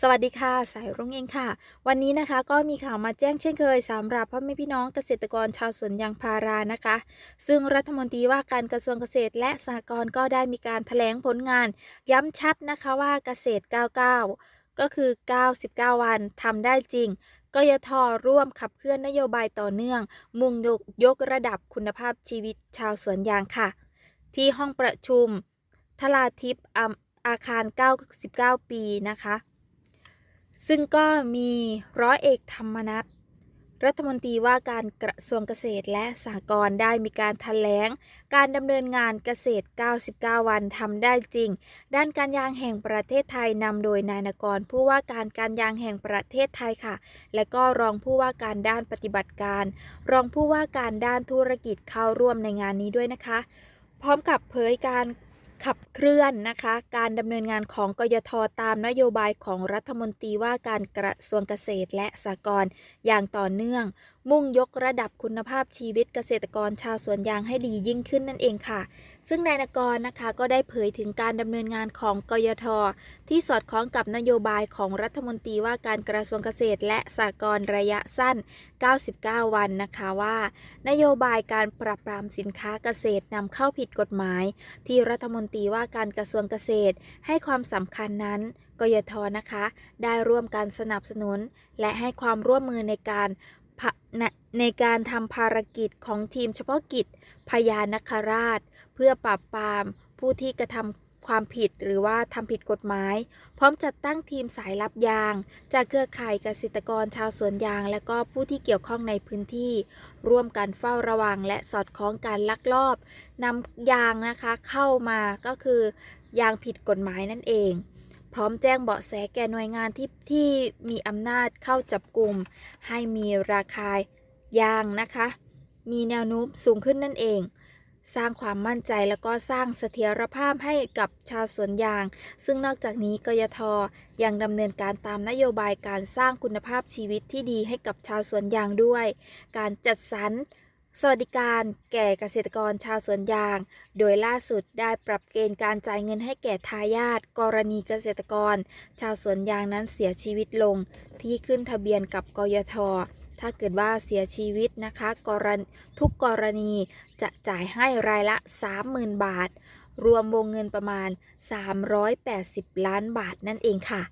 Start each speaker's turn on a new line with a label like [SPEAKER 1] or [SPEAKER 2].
[SPEAKER 1] สวัสดีค่ะสายรุ่งเองค่ะ วันนี้นะคะก็มีข่าวมาแจ้งเช่นเคยสำหรับพ่อแม่พี่น้องเกษตรกรชาวสวนยางพารานะคะ ซึ่งรัฐมนตรีว่าการกระทรวงเกษตรและสหกรณ์ก็ได้มีการแถลงผลงาน ย้ำชัดนะคะว่าเกษตร 99 ก็คือ 99 วันทำได้จริงกยทร่วมขับเคลื่อนนโยบายต่อเนื่อง มุ่งยกยกระดับคุณภาพชีวิตชาวสวนยางค่ะ ที่ห้องประชุมทลาทิพย์อาอาคาร 99 ปีนะคะ ซึ่งก็มีร้อยเอกธรรมนัฐรัฐมนตรีว่าการกระทรวงเกษตรและสหกรณ์ได้มีการแถลง การดำเนินงานเกษตร 99 วันทำได้จริง ด้านการยางแห่งประเทศไทยนำโดยนายนกรผู้ว่าการการยางแห่งประเทศไทยค่ะ และก็รองผู้ว่าการด้านปฏิบัติการ รองผู้ว่าการด้านธุรกิจเข้าร่วมในงานนี้ด้วยนะคะ พร้อมกับเผยการ ขับเคลื่อนนะคะ การดำเนินงานของกยทตามนโยบายของรัฐมนตรีว่าการกระทรวงเกษตรและสหกรณ์อย่างต่อเนื่องมุ่งยกระดับคุณภาพชีวิตเกษตรกรชาวสวนยางให้ดียิ่งขึ้นนั่นเองค่ะ ซึ่งนายนกรนะคะก็ได้เผยถึงการดำเนินงานของกยท ที่สอดคล้องกับนโยบายของรัฐมนตรีว่าการกระทรวงเกษตร และสหกรณ์ระยะสั้น 99 วันนะคะว่า นโยบายการปราบปรามสินค้าเกษตรนำเข้าผิดกฎหมาย ที่รัฐมนตรีว่าการกระทรวงเกษตร ให้ความสำคัญนั้นกยทนะคะ ได้ร่วมการสนับสนุน และให้ความร่วมมือในการ ในการทำภารกิจของทีมเฉพาะกิจพญานคราช เพื่อปราบปรามผู้ที่กระทำความผิดหรือว่าทำผิดกฎหมาย พร้อมจัดตั้งทีมสายลับยาง จากเครือข่ายเกษตรกรชาวสวนยาง และก็ผู้ที่เกี่ยวข้องในพื้นที่ ร่วมกันเฝ้าระวัง และสอดคล้องการลักลอบนำยางนะคะเข้ามาก็คือยางผิดกฎหมายนั่นเอง พร้อมแจ้งเบาะแสแก่หน่วยงานที่ที่มีอำนาจเข้าจับกลุ่ม ให้มีราคายางนะคะ มีแนวโน้มสูงขึ้นนั่นเอง สร้างความมั่นใจแล้วก็สร้างเสถียรภาพให้กับชาวสวนยาง ซึ่งนอกจากนี้กยทยังดำเนินการตามนโยบายการสร้างคุณภาพชีวิตที่ดีให้กับชาวสวนยางด้วย การจัดสรร สวัสดิการแก่เกษตรกรชาวสวนยาง โดยล่าสุดได้ปรับเกณฑ์การจ่ายเงินให้แก่ทายาทกรณีเกษตรกร ชาวสวนยางนั้นเสียชีวิตลง ที่ขึ้นทะเบียนกับกยท ถ้าเกิดว่าเสียชีวิตนะคะกรณทุกกรณีจะจ่ายให้รายละ 30,000 บาท รวมวงเงินประมาณ 380 ล้านบาทนั่นเองค่ะ